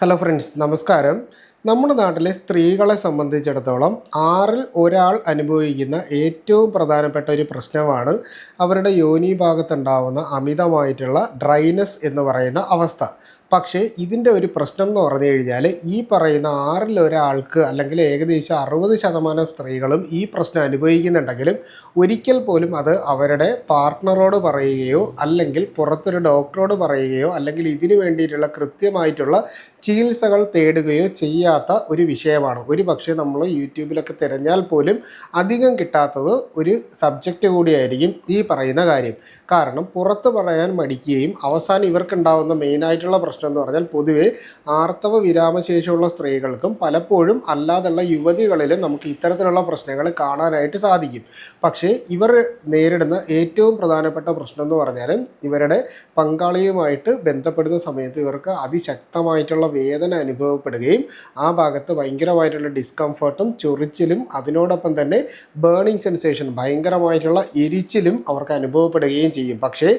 Hello friends നമസ്കാരം. നമ്മുടെ നാട്ടിലെ സ്ത്രീകളെ സംബന്ധിച്ചിടത്തോളം ആറിൽ ഒരാൾ അനുഭവിക്കുന്ന ഏറ്റവും പ്രധാനപ്പെട്ട ഒരു പ്രശ്നമാണ് അവരുടെ യോനി ഭാഗത്തുണ്ടാവുന്ന അമിതമായിട്ടുള്ള ഡ്രൈനസ് എന്ന് പറയുന്ന അവസ്ഥ. പക്ഷേ ഇതിന്റെ ഒരു പ്രശ്നം എന്ന് പറഞ്ഞു കഴിഞ്ഞാൽ ഈ പറയുന്ന ആറിൽ ഒരാൾക്ക് അല്ലെങ്കിൽ ഏകദേശം അറുപത് ശതമാനം സ്ത്രീകളും ഈ പ്രശ്നം അനുഭവിക്കുന്നുണ്ടെങ്കിലും ഒരിക്കൽ പോലും അത് അവരുടെ പാർട്ട്ണറോട് പറയുകയോ അല്ലെങ്കിൽ പുറത്തൊരു ഡോക്ടറോട് പറയുകയോ അല്ലെങ്കിൽ ഇതിനു വേണ്ടിയിട്ടുള്ള കൃത്യമായിട്ടുള്ള ചികിത്സകൾ തേടുകയോ ചെയ്യാത്ത ഒരു വിഷയമാണ്. ഒരു പക്ഷേ നമ്മൾ യൂട്യൂബിലൊക്കെ തിരഞ്ഞാൽ പോലും അധികം കിട്ടാത്തത് ഒരു സബ്ജക്റ്റ് കൂടിയായിരിക്കും ഈ പറയുന്ന കാര്യം. കാരണം പുറത്ത് പറയാൻ മടിക്കുകയും അവസാനം ഇവർക്കുണ്ടാവുന്ന മെയിനായിട്ടുള്ള പ്രശ്നം എന്ന് പറഞ്ഞാൽ പൊതുവേ ആർത്തവ വിരാമശേഷിയുള്ള സ്ത്രീകൾക്കും പലപ്പോഴും അല്ലാതുള്ള യുവതികളിലും നമുക്ക് ഇത്തരത്തിലുള്ള പ്രശ്നങ്ങൾ കാണാനായിട്ട് സാധിക്കും. പക്ഷേ ഇവർ നേരിടുന്ന ഏറ്റവും പ്രധാനപ്പെട്ട പ്രശ്നം എന്ന് പറഞ്ഞാൽ ഇവരുടെ പങ്കാളിയുമായിട്ട് ബന്ധപ്പെടുന്ന സമയത്ത് ഇവർക്ക് അതിശക്തമായിട്ടുള്ള വേദന അനുഭവപ്പെടുകയും ആ ഭാഗത്ത് ഭയങ്കരമായിട്ടുള്ള ഡിസ്കംഫർട്ടും ചൊറിച്ചിലും അതിനോടൊപ്പം തന്നെ ബേണിംഗ് സെൻസേഷൻ ഭയങ്കരമായിട്ടുള്ള എരിച്ചിലും അവർക്ക് അനുഭവപ്പെടുകയും ചെയ്യും. പക്ഷേ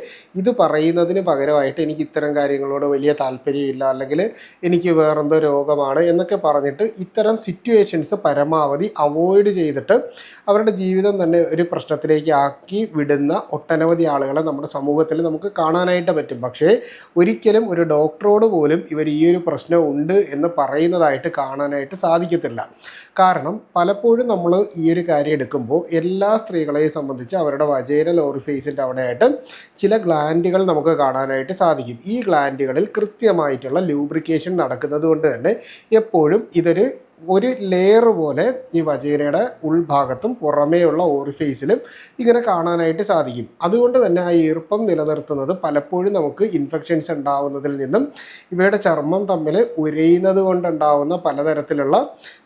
ഇത് പറയുന്നതിന് പകരമായിട്ട് എനിക്ക് ഇത്തരം കാര്യങ്ങളോട് വലിയ താല്പര്യമില്ല. അല്ലെങ്കിൽ എനിക്ക് വേറെന്തോ രോഗമാണ് എന്നൊക്കെ പറഞ്ഞിട്ട് ഇത്തരം സിറ്റുവേഷൻസ് പരമാവധി അവോയ്ഡ് ചെയ്തിട്ട് അവരുടെ ജീവിതം തന്നെ ഒരു പ്രശ്നത്തിലേക്ക് ആക്കി വിടുന്ന ഒട്ടനവധി ആളുകളെ നമ്മുടെ സമൂഹത്തിൽ നമുക്ക് കാണാനായിട്ട് പറ്റും. പക്ഷേ ഒരിക്കലും ഒരു ഡോക്ടറോട് പോലും ഇവർ ഈ ഒരു പ്രശ്നം ഉണ്ട് എന്ന് പറയുന്നതായിട്ട് കാണാനായിട്ട് സാധിക്കത്തില്ല. കാരണം പലപ്പോഴും നമ്മൾ ഈ ഒരു കാര്യം എടുക്കുമ്പോൾ എല്ലാ സ്ത്രീകളെയും സംബന്ധിച്ച് അവരുടെ വജൈനൽ ഓറിഫേസിന്റെ അവിടെയായിട്ട് ചില ഗ്ലാൻഡുകൾ നമുക്ക് കാണാനായിട്ട് സാധിക്കും. ഈ ഗ്ലാൻഡുകളിൽ കൃത്യമായിട്ടുള്ള ലൂബ്രിക്കേഷൻ നടക്കുന്നത് കൊണ്ട് തന്നെ എപ്പോഴും ഇതൊരു ഒരു ലെയർ പോലെ ഈ വജീനയുടെ ഉൾഭാഗത്തും പുറമേയുള്ള ഓറിഫേസിലും ഇങ്ങനെ കാണാനായിട്ട് സാധിക്കും. അതുകൊണ്ട് തന്നെ ആ ഈർപ്പം നിലനിർത്തുന്നത് പലപ്പോഴും നമുക്ക് ഇൻഫെക്ഷൻസ് ഉണ്ടാവുന്നതിൽ നിന്നും ഇവയുടെ ചർമ്മം തമ്മിൽ ഉരയുന്നത് കൊണ്ടുണ്ടാവുന്ന പലതരത്തിലുള്ള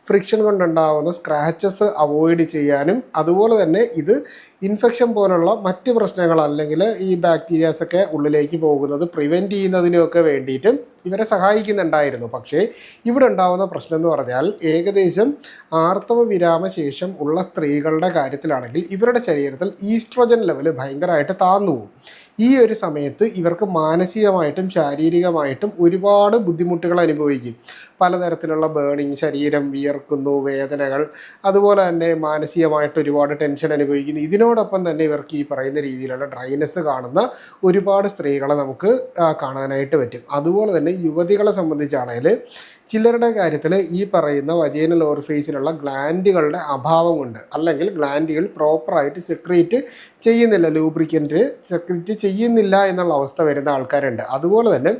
ഫ്രിക്ഷൻ കൊണ്ടുണ്ടാവുന്ന സ്ക്രാച്ചസ് അവോയ്ഡ് ചെയ്യാനും അതുപോലെ തന്നെ ഇത് ഇൻഫെക്ഷൻ പോലുള്ള മറ്റ് പ്രശ്നങ്ങൾ അല്ലെങ്കിൽ ഈ ബാക്ടീരിയാസ് ഒക്കെ ഉള്ളിലേക്ക് പോകുന്നത് പ്രിവെന്റ് ചെയ്യുന്നതിനൊക്കെ വേണ്ടിയിട്ട് ഇവരെ സഹായിക്കുന്നുണ്ടായിരുന്നു. പക്ഷേ ഇവിടെ ഉണ്ടാകുന്ന പ്രശ്നം എന്ന് പറഞ്ഞാൽ ഏകദേശം ആർത്തവ വിരാമ ശേഷം ഉള്ള സ്ത്രീകളുടെ കാര്യത്തിലാണെങ്കിൽ ഇവരുടെ ശരീരത്തിൽ ഈസ്ട്രോജൻ ലെവൽ ഭയങ്കരമായിട്ട് താന്നു പോകും ഈ ഒരു സമയത്ത് ഇവർക്ക് മാനസികമായിട്ടും ശാരീരികമായിട്ടും ഒരുപാട് ബുദ്ധിമുട്ടുകൾ അനുഭവിക്കും. പലതരത്തിലുള്ള ബേണിങ് ശരീരം വിയർക്കുന്നു വേദനകൾ അതുപോലെ തന്നെ മാനസികമായിട്ട് ഒരുപാട് ടെൻഷൻ അനുഭവിക്കുന്നു. ഇതിനോടൊപ്പം തന്നെ ഇവർക്ക് ഈ പറയുന്ന രീതിയിലുള്ള ഡ്രൈനെസ് കാണുന്ന ഒരുപാട് സ്ത്രീകളെ നമുക്ക് കാണാനായിട്ട് പറ്റും. അതുപോലെ തന്നെ യുവതികളെ സംബന്ധിച്ചാണെങ്കിൽ ചിലരുടെ കാര്യത്തിൽ ഈ പറയുന്ന വജേനൽ ഓറിഫേസിലുള്ള ഗ്ലാൻഡുകളുടെ അഭാവം കൊണ്ട് അല്ലെങ്കിൽ ഗ്ലാൻഡുകൾ പ്രോപ്പറായിട്ട് സെക്രീറ്റ് ചെയ്യുന്നില്ല. ലൂബ്രിക്കന്റ് സെക്രീറ്റ് ചെയ്യുന്നില്ല എന്നുള്ള അവസ്ഥ വരുന്ന ആൾക്കാരുണ്ട്. അതുപോലെ തന്നെ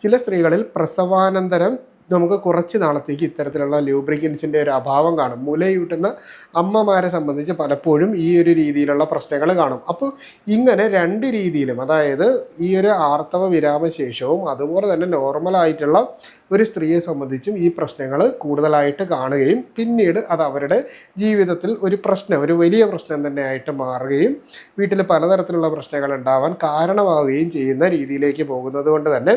ചില സ്ത്രീകളിൽ പ്രസവാനന്തരം നമുക്ക് കുറച്ച് നാളത്തേക്ക് ഇത്തരത്തിലുള്ള ലൂബ്രിക്കൻസിന്റെ ഒരു അഭാവം കാണും. മുലയൂട്ടുന്ന അമ്മമാരെ സംബന്ധിച്ച് പലപ്പോഴും ഈ ഒരു രീതിയിലുള്ള പ്രശ്നങ്ങൾ കാണും. അപ്പോൾ ഇങ്ങനെ രണ്ട് രീതിയിലും അതായത് ഈ ഒരു ആർത്തവ വിരാമശേഷവും അതുപോലെ തന്നെ നോർമലായിട്ടുള്ള ഒരു സ്ത്രീയെ സംബന്ധിച്ചും ഈ പ്രശ്നങ്ങൾ കൂടുതലായിട്ട് കാണുകയും പിന്നീട് അത് അവരുടെ ജീവിതത്തിൽ ഒരു പ്രശ്നം ഒരു വലിയ പ്രശ്നം തന്നെയായിട്ട് മാറുകയും വീട്ടിൽ പലതരത്തിലുള്ള പ്രശ്നങ്ങൾ ഉണ്ടാവാൻ കാരണമാവുകയും ചെയ്യുന്ന രീതിയിലേക്ക് പോകുന്നത് കൊണ്ട് തന്നെ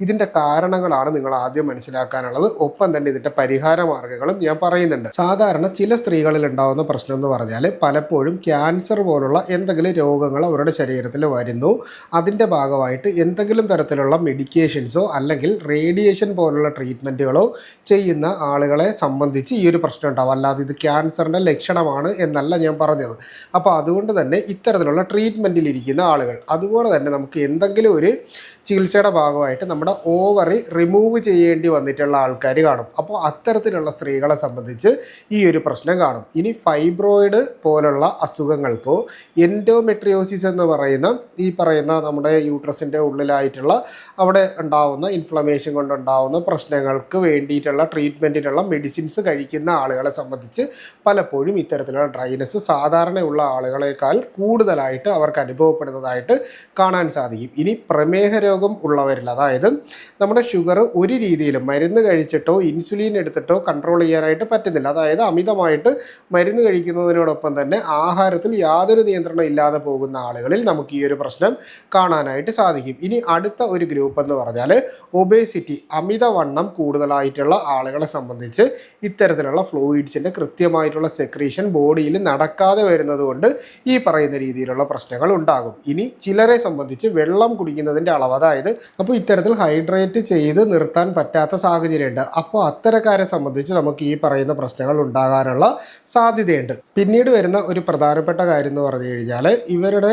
ഇതിന്റെ കാരണങ്ങളാണ് നിങ്ങൾ ആദ്യം മനസ്സിലാക്കാനുള്ളത് ഒപ്പം തന്നെ ഇതിന്റെ പരിഹാര മാർഗങ്ങളും ഞാൻ പറയുന്നുണ്ട്. സാധാരണ ചില സ്ത്രീകളിൽ ഉണ്ടാവുന്ന പ്രശ്നം എന്ന് പറഞ്ഞാൽ പലപ്പോഴും ക്യാൻസർ പോലുള്ള എന്തെങ്കിലും രോഗങ്ങൾ അവരുടെ ശരീരത്തിൽ വരുന്നു. അതിന്റെ ഭാഗമായിട്ട് എന്തെങ്കിലും തരത്തിലുള്ള മെഡിക്കേഷൻസോ അല്ലെങ്കിൽ റേഡിയേഷൻ പോലുള്ള ട്രീറ്റ്മെന്റുകളോ ചെയ്യുന്ന ആളുകളെ സംബന്ധിച്ച് ഈ ഒരു പ്രശ്നം ഉണ്ടാവും. അല്ലാതെ ഇത് ക്യാൻസറിന്റെ ലക്ഷണമാണ് എന്നല്ല ഞാൻ പറഞ്ഞത്. അപ്പോൾ അതുകൊണ്ട് തന്നെ ഇത്തരത്തിലുള്ള ട്രീറ്റ്മെന്റിലിരിക്കുന്ന ആളുകൾ അതുപോലെ തന്നെ നമുക്ക് എന്തെങ്കിലും ഒരു ചികിത്സയുടെ ഭാഗമായിട്ട് നമ്മുടെ ഓവറി റിമൂവ് ചെയ്യേണ്ടി വന്നിട്ടുള്ള ആൾക്കാർ കാണും. അപ്പോൾ അത്തരത്തിലുള്ള സ്ത്രീകളെ സംബന്ധിച്ച് ഈ ഒരു പ്രശ്നം കാണും. ഇനി ഫൈബ്രോയിഡ് പോലുള്ള അസുഖങ്ങൾക്കോ എൻഡോമെട്രിയോസിസ് എന്ന് പറയുന്ന ഈ പറയുന്ന നമ്മുടെ യൂട്രസിന്റെ ഉള്ളിലായിട്ടുള്ള അവിടെ ഉണ്ടാവുന്ന ഇൻഫ്ലമേഷൻ കൊണ്ടുണ്ടാവുന്ന പ്രശ്നങ്ങൾക്ക് വേണ്ടിയിട്ടുള്ള ട്രീറ്റ്മെന്റിനുള്ള മെഡിസിൻസ് കഴിക്കുന്ന ആളുകളെ സംബന്ധിച്ച് പലപ്പോഴും ഇത്തരത്തിലുള്ള ഡ്രൈനസ് സാധാരണയുള്ള ആളുകളെക്കാൾ കൂടുതലായിട്ട് അവർക്ക് അനുഭവപ്പെടുന്നതായിട്ട് കാണാൻ സാധിക്കും. ഇനി പ്രമേഹ രോഗം ഉള്ളവരിൽ അതായത് നമ്മുടെ ഷുഗർ ഒരു രീതിയിലും മരുന്ന് കഴിച്ചിട്ടോ ഇൻസുലിൻ എടുത്തിട്ടോ കൺട്രോൾ ചെയ്യാനായിട്ട് പറ്റുന്നില്ല. അതായത് അമിതമായിട്ട് മരുന്ന് കഴിക്കുന്നതിനോടൊപ്പം തന്നെ ആഹാരത്തിൽ യാതൊരു നിയന്ത്രണം ഇല്ലാതെ പോകുന്ന ആളുകളിൽ നമുക്ക് ഈ ഒരു പ്രശ്നം കാണാനായിട്ട് സാധിക്കും. ഇനി അടുത്ത ഒരു ഗ്രൂപ്പ് എന്ന് പറഞ്ഞാൽ ഒബേസിറ്റി അമിതവണ്ണം കൂടുതലായിട്ടുള്ള ആളുകളെ സംബന്ധിച്ച് ഇത്തരത്തിലുള്ള ഫ്ലൂയിഡ്സിന്റെ കൃത്യമായിട്ടുള്ള സെക്രീഷൻ ബോഡിയിൽ നടക്കാതെ വരുന്നത് കൊണ്ട് ഈ പറയുന്ന രീതിയിലുള്ള പ്രശ്നങ്ങൾ ഉണ്ടാകും. ഇനി ചിലരെ സംബന്ധിച്ച് വെള്ളം കുടിക്കുന്നതിന്റെ അളവ് അതായത് അപ്പോൾ ഇത്തരത്തിൽ ഹൈഡ്രേറ്റ് ചെയ്ത് നിർത്താൻ പറ്റാത്ത സാഹചര്യമുണ്ട്. അപ്പോൾ അത്തരക്കാരെ സംബന്ധിച്ച് നമുക്ക് ഈ പറയുന്ന പ്രശ്നങ്ങൾ ഉണ്ടാകാനുള്ള സാധ്യതയുണ്ട്. പിന്നീട് വരുന്ന ഒരു പ്രധാനപ്പെട്ട കാര്യം എന്ന് പറഞ്ഞു കഴിഞ്ഞാൽ ഇവരുടെ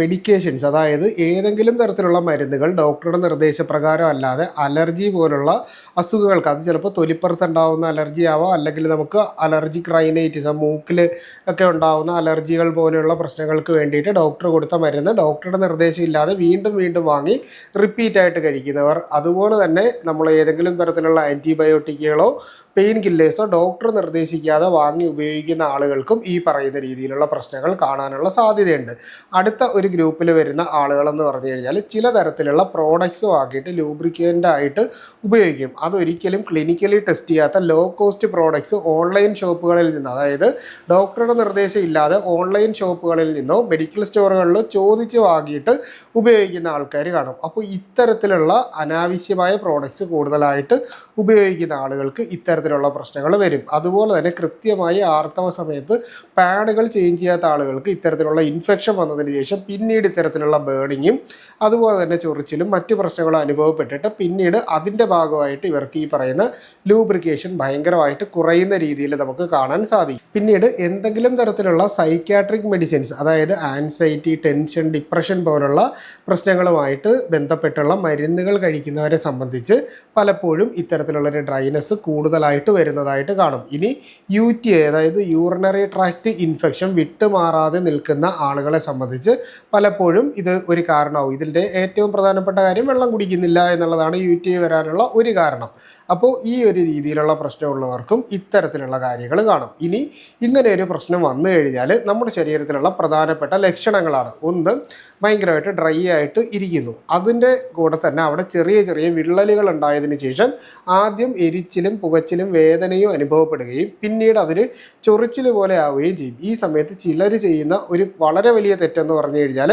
മെഡിക്കേഷൻസ് അതായത് ഏതെങ്കിലും തരത്തിലുള്ള മരുന്നുകൾ ഡോക്ടറുടെ നിർദ്ദേശപ്രകാരം അല്ലാതെ അലർജി പോലുള്ള അസുഖങ്ങൾക്ക് അത് ചിലപ്പോൾ തൊലിപ്പുറത്തുണ്ടാവുന്ന അലർജി ആവാം അല്ലെങ്കിൽ നമുക്ക് അലർജി ക്രൈനൈറ്റിസ് മൂക്കിൽ ഒക്കെ ഉണ്ടാവുന്ന അലർജികൾ പോലെയുള്ള പ്രശ്നങ്ങൾക്ക് വേണ്ടിയിട്ട് ഡോക്ടർ കൊടുത്ത മരുന്ന് ഡോക്ടറുടെ നിർദ്ദേശം ഇല്ലാതെ വീണ്ടും വീണ്ടും വാങ്ങി റിപ്പീറ്റ് ആയിട്ട് കഴിക്കുന്നവർ. അതുപോലെ തന്നെ നമ്മൾ ഏതെങ്കിലും തരത്തിലുള്ള ആന്റിബയോട്ടിക്കുകളോ പെയിൻ കില്ലേഴ്സോ ഡോക്ടർ നിർദ്ദേശിക്കാതെ വാങ്ങി ഉപയോഗിക്കുന്ന ആളുകൾക്കും ഈ പറയുന്ന രീതിയിലുള്ള പ്രശ്നങ്ങൾ കാണാനുള്ള സാധ്യതയുണ്ട്. അടുത്ത ഒരു ഗ്രൂപ്പിൽ വരുന്ന ആളുകളെന്ന് പറഞ്ഞു കഴിഞ്ഞാൽ ചില തരത്തിലുള്ള പ്രോഡക്റ്റ്സ് വാങ്ങിയിട്ട് ലൂബ്രിക്കന്റ് ആയിട്ട് ഉപയോഗിക്കും. അതൊരിക്കലും ക്ലിനിക്കലി ടെസ്റ്റ് ചെയ്യാത്ത ലോ കോസ്റ്റ് പ്രോഡക്റ്റ്സ് ഓൺലൈൻ ഷോപ്പുകളിൽ നിന്ന് അതായത് ഡോക്ടറുടെ നിർദ്ദേശം ഇല്ലാതെ ഓൺലൈൻ ഷോപ്പുകളിൽ നിന്നോ മെഡിക്കൽ സ്റ്റോറുകളിലോ ചോദിച്ച് വാങ്ങിയിട്ട് ഉപയോഗിക്കുന്ന ആൾക്കാർ അപ്പോൾ ഇത്തരത്തിലുള്ള അനാവശ്യമായ പ്രോഡക്റ്റ്സ് കൂടുതലായിട്ട് ഉപയോഗിക്കുന്ന ആളുകൾക്ക് ഇത്തരത്തിലുള്ള പ്രശ്നങ്ങൾ വരും. അതുപോലെ തന്നെ കൃത്യമായി ആർത്തവ സമയത്ത് പാഡുകൾ ചേഞ്ച് ചെയ്യാത്ത ആളുകൾക്ക് ഇത്തരത്തിലുള്ള ഇൻഫെക്ഷൻ വന്നതിന് ശേഷം പിന്നീട് ഇത്തരത്തിലുള്ള ബേണിങ്ങും അതുപോലെ തന്നെ ചൊറിച്ചിലും മറ്റു പ്രശ്നങ്ങളും അനുഭവപ്പെട്ടിട്ട് പിന്നീട് അതിന്റെ ഭാഗമായിട്ട് ഇവർക്ക് ഈ പറയുന്ന ലൂബ്രിക്കേഷൻ ഭയങ്കരമായിട്ട് കുറയുന്ന രീതിയിൽ നമുക്ക് കാണാൻ സാധിക്കും. പിന്നീട് എന്തെങ്കിലും തരത്തിലുള്ള സൈക്യാട്രിക് മെഡിസിൻസ് അതായത് ആൻസൈറ്റി ടെൻഷൻ ഡിപ്രഷൻ പോലുള്ള പ്രശ്നങ്ങളുമായിട്ട് ബന്ധപ്പെട്ടുള്ള മരുന്നുകൾ കഴിക്കുന്നവരെ സംബന്ധിച്ച് പലപ്പോഴും ഇത്തരത്തിലുള്ള ഒരു ഡ്രൈനസ് കൂടുതലായിട്ട് വരുന്നതായിട്ട് കാണും. ഇനി യു ടി അതായത് യൂറിനറി ട്രാക്ട് ഇൻഫെക്ഷൻ വിട്ടുമാറാതെ നിൽക്കുന്ന ആളുകളെ സംബന്ധിച്ച് പലപ്പോഴും ഇത് ഒരു കാരണമാവും. ഇതിന്റെ ഏറ്റവും പ്രധാനപ്പെട്ട കാര്യം വെള്ളം കുടിക്കുന്നില്ല എന്നുള്ളതാണ് യു ടി വരാനുള്ള ഒരു കാരണം. അപ്പോൾ ഈ ഒരു രീതിയിലുള്ള പ്രശ്നമുള്ളവർക്കും ഇത്തരത്തിലുള്ള കാര്യങ്ങൾ കാണും. ഇനി ഇങ്ങനെ ഒരു പ്രശ്നം വന്നു കഴിഞ്ഞാൽ നമ്മുടെ ശരീരത്തിലുള്ള പ്രധാനപ്പെട്ട ലക്ഷണങ്ങളാണ്. ഒന്ന് ഭയങ്കരമായിട്ട് ഡ്രൈ ആയിട്ട് ഇരിക്കുന്നു. അതിന്റെ കൂടെ തന്നെ അവിടെ ചെറിയ ചെറിയ വിള്ളലുകൾ ഉണ്ടായതിനു ശേഷം ആദ്യം എരിച്ചിലും പുകച്ചിലും വേദനയും അനുഭവപ്പെടുകയും പിന്നീട് അതിൽ ചൊറിച്ചിൽ പോലെ ആവുകയും ചെയ്യും. ഈ സമയത്ത് ചിലർ ചെയ്യുന്ന ഒരു വളരെ വലിയ തെറ്റെന്ന് പറഞ്ഞു കഴിഞ്ഞാൽ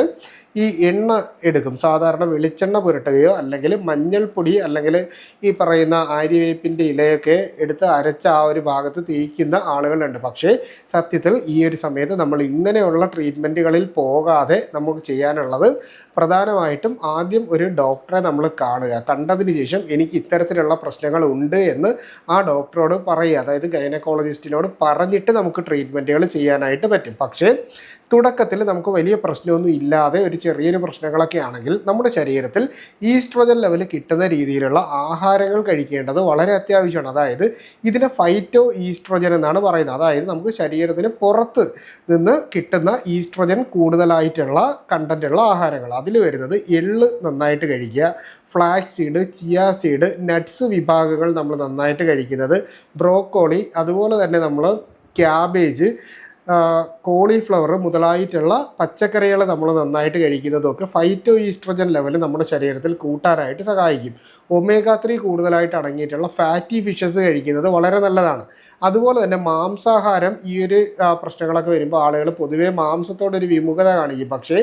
ഈ എണ്ണ എടുക്കും. സാധാരണ വെളിച്ചെണ്ണ പുരട്ടുകയോ അല്ലെങ്കിൽ മഞ്ഞൾപ്പൊടി അല്ലെങ്കിൽ ഈ പറയുന്ന ആര്യവേപ്പിന്റെ ഇലയൊക്കെ എടുത്ത് അരച്ച ആ ഒരു ഭാഗത്ത് തേയ്ക്കുന്ന ആളുകളുണ്ട്. പക്ഷേ സത്യത്തിൽ ഈ ഒരു സമയത്ത് നമ്മൾ ഇങ്ങനെയുള്ള ട്രീറ്റ്മെന്റുകളിൽ പോകാതെ നമുക്ക് ചെയ്യാനുള്ളത് പ്രധാനമായിട്ടും ആദ്യം ഒരു ഡോക്ടറെ നമ്മൾ കാണുക. കണ്ടതിന് ശേഷം എനിക്ക് ഇത്തരത്തിലുള്ള പ്രശ്നങ്ങൾ ഉണ്ട് എന്ന് ആ ഡോക്ടറോട് പറയുക. അതായത് ഗൈനക്കോളജിസ്റ്റിനോട് പറഞ്ഞിട്ട് നമുക്ക് ട്രീറ്റ്മെന്റുകൾ ചെയ്യാനായിട്ട് പറ്റും. പക്ഷേ തുടക്കത്തിൽ നമുക്ക് വലിയ പ്രശ്നമൊന്നും ഇല്ലാതെ ഒരു ചെറിയൊരു പ്രശ്നങ്ങളൊക്കെ ആണെങ്കിൽ നമ്മുടെ ശരീരത്തിൽ ഈസ്ട്രോജൻ ലെവൽ കിട്ടുന്ന രീതിയിലുള്ള ആഹാരങ്ങൾ കഴിക്കേണ്ടത് വളരെ അത്യാവശ്യമാണ്. അതായത് ഇതിനെ ഫൈറ്റോ ഈസ്ട്രോജൻ എന്നാണ് പറയുന്നത്. അതായത് നമുക്ക് ശരീരത്തിന് പുറത്ത് നിന്ന് കിട്ടുന്ന ഈസ്ട്രോജൻ കൂടുതലായിട്ടുള്ള കണ്ടന്റുള്ള ആഹാരങ്ങൾ. അതിൽ വരുന്നത് എള്ള് നന്നായിട്ട് കഴിക്കുക flax seed chia seed nuts വിഭാഗങ്ങൾ നമ്മൾ നന്നായിട്ട് കഴിക്കുന്നത് ബ്രോക്കോളി അതുപോലെ തന്നെ നമ്മൾ ക്യാബേജ് കോളിഫ്ലവർ മുതലായിട്ടുള്ള പച്ചക്കറികൾ നമ്മൾ നന്നായിട്ട് കഴിക്കുന്നതൊക്കെ ഫൈറ്റോ ഈസ്ട്രജൻ ലെവൽ നമ്മുടെ ശരീരത്തിൽ കൂട്ടാനായിട്ട് സഹായിക്കും. ഒമേഗ ത്രീ കൂടുതലായിട്ട് അടങ്ങിയിട്ടുള്ള ഫാറ്റി ഫിഷസ് കഴിക്കുന്നത് വളരെ നല്ലതാണ്. അതുപോലെ തന്നെ മാംസാഹാരം ഈ ഒരു പ്രശ്നങ്ങളൊക്കെ വരുമ്പോൾ ആളുകൾ പൊതുവേ മാംസത്തോടൊരു വിമുഖത കാണിക്കും. പക്ഷേ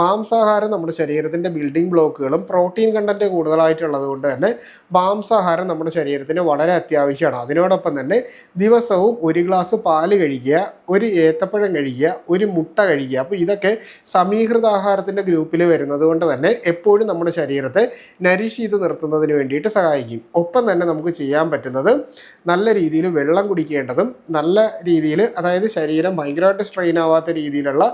മാംസാഹാരം നമ്മുടെ ശരീരത്തിന്റെ ബിൽഡിംഗ് ബ്ലോക്കുകളും പ്രോട്ടീൻ കണ്ടന്റ് കൂടുതലായിട്ടുള്ളത് കൊണ്ട് തന്നെ മാംസാഹാരം നമ്മുടെ ശരീരത്തിന് വളരെ അത്യാവശ്യമാണ്. അതിനോടൊപ്പം തന്നെ ദിവസവും ഒരു ഗ്ലാസ് പാൽ കഴിക്കുക ഒരു ഏത്തപ്പഴം കഴിക്കുക ഒരു മുട്ട കഴിക്കുക. അപ്പോൾ ഇതൊക്കെ സമീകൃത ആഹാരത്തിന്റെ ഗ്രൂപ്പിൽ വരുന്നത് കൊണ്ട് തന്നെ എപ്പോഴും നമ്മുടെ ശരീരത്തെ നരിഷ് ചെയ്ത് നിർത്തുന്നതിന് വേണ്ടിയിട്ട് സഹായിക്കും. ഒപ്പം തന്നെ നമുക്ക് ചെയ്യാൻ പറ്റുന്നത് നല്ല രീതിയിൽ വെള്ളം കുടിക്കേണ്ടതും നല്ല രീതിയിൽ അതായത് ശരീരം ഭയങ്കരമായിട്ട് സ്ട്രെയിൻ ആവാത്ത രീതിയിലുള്ള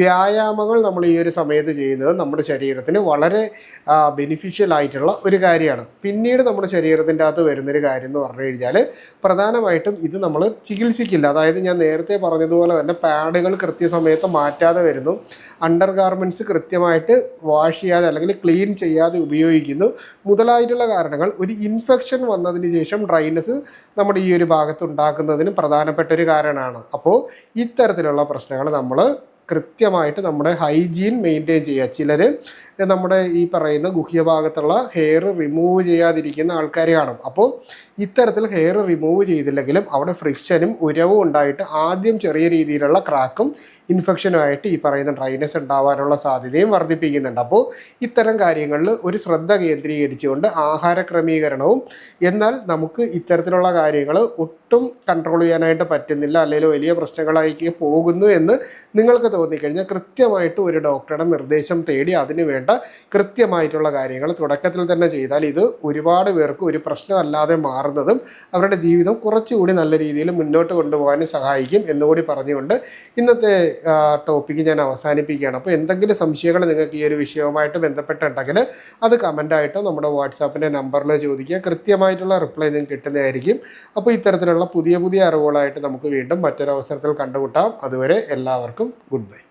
വ്യായാമങ്ങൾ നമ്മൾ ഈ ഒരു സമയത്ത് ചെയ്യുന്നത് നമ്മുടെ ശരീരത്തിന് വളരെ ബെനിഫിഷ്യൽ ആയിട്ടുള്ള ഒരു കാര്യമാണ്. പിന്നീട് നമ്മുടെ ശരീരത്തിന്റെ അകത്ത് വരുന്നൊരു കാര്യം എന്ന് പറഞ്ഞു കഴിഞ്ഞാൽ പ്രധാനമായിട്ടും ഇത് നമ്മൾ ചികിത്സിക്കില്ല. അതായത് ഞാൻ നേരത്തെ പറഞ്ഞതുപോലെ തന്നെ പാഡുകൾ കൃത്യസമയത്ത് മാറ്റാതെ വരുന്നു. അണ്ടർ ഗാർമെന്റ്സ് കൃത്യമായിട്ട് വാഷ് ചെയ്യാതെ അല്ലെങ്കിൽ ക്ലീൻ ചെയ്യാതെ ഉപയോഗിക്കുന്നു. മുതലായിട്ടുള്ള കാരണങ്ങൾ ഒരു ഇൻഫെക്ഷൻ വന്നതിന് ശേഷം ഡ്രൈനസ് നമ്മുടെ ഈ ഒരു ഭാഗത്ത് ഉണ്ടാക്കുന്നതിന് പ്രധാനപ്പെട്ട ഒരു കാരണമാണ്. അപ്പോൾ ഇത്തരത്തിലുള്ള പ്രശ്നങ്ങൾ നമ്മൾ കൃത്യമായിട്ട് നമ്മുടെ ഹൈജീൻ മെയിന്റെയിൻ ചെയ്യുക. ചിലർ നമ്മുടെ ഈ പറയുന്ന ഗുഹ്യ ഭാഗത്തുള്ള ഹെയർ റിമൂവ് ചെയ്യാതിരിക്കുന്ന ആൾക്കാർ കാണും. അപ്പോൾ ഇത്തരത്തിൽ ഹെയർ റിമൂവ് ചെയ്തില്ലെങ്കിലും അവിടെ ഫ്രിക്ഷനും ഉരവും ഉണ്ടായിട്ട് ആദ്യം ചെറിയ രീതിയിലുള്ള ക്രാക്കും ഇൻഫെക്ഷനുമായിട്ട് ഈ പറയുന്ന ഡ്രൈനസ് ഉണ്ടാവാനുള്ള സാധ്യതയും വർദ്ധിപ്പിക്കുന്നുണ്ട്. അപ്പോൾ ഇത്തരം കാര്യങ്ങളിൽ ഒരു ശ്രദ്ധ കേന്ദ്രീകരിച്ചുകൊണ്ട് ആഹാര ക്രമീകരണവും എന്നാൽ നമുക്ക് ഇത്തരത്തിലുള്ള കാര്യങ്ങൾ ഒട്ടും കൺട്രോൾ ചെയ്യാനായിട്ട് പറ്റുന്നില്ല അല്ലെങ്കിൽ വലിയ പ്രശ്നങ്ങളായി പോകുന്നു എന്ന് നിങ്ങൾക്ക് തോന്നിക്കഴിഞ്ഞാൽ കൃത്യമായിട്ട് ഒരു ഡോക്ടറുടെ നിർദ്ദേശം തേടി അതിനുവേണ്ട കൃത്യമായിട്ടുള്ള കാര്യങ്ങൾ തുടക്കത്തിൽ തന്നെ ചെയ്താൽ ഇത് ഒരുപാട് പേർക്ക് ഒരു പ്രശ്നമല്ലാതെ മാറുന്നതും അവരുടെ ജീവിതം കുറച്ചുകൂടി നല്ല രീതിയിൽ മുന്നോട്ട് കൊണ്ടുപോകാനും സഹായിക്കും എന്നുകൂടി പറഞ്ഞുകൊണ്ട് ഇന്നത്തെ ടോപ്പിക്ക് ഞാൻ അവസാനിപ്പിക്കുകയാണ്. അപ്പോൾ എന്തെങ്കിലും സംശയങ്ങൾ നിങ്ങൾക്ക് ഈ ഒരു വിഷയവുമായിട്ട് ബന്ധപ്പെട്ടുണ്ടെങ്കിൽ അത് കമന്റായിട്ടോ നമ്മുടെ വാട്സാപ്പിന്റെ നമ്പറിൽ ചോദിക്കുക. കൃത്യമായിട്ടുള്ള റിപ്ലൈ നിങ്ങൾക്ക് കിട്ടുന്നതായിരിക്കും. അപ്പോൾ ഇത്തരത്തിലുള്ള പുതിയ പുതിയ അറിവുകളായിട്ട് നമുക്ക് വീണ്ടും മറ്റൊരവസരത്തിൽ കണ്ടുമുട്ടാം. അതുവരെ എല്ലാവർക്കും ഗുഡ് ബൈ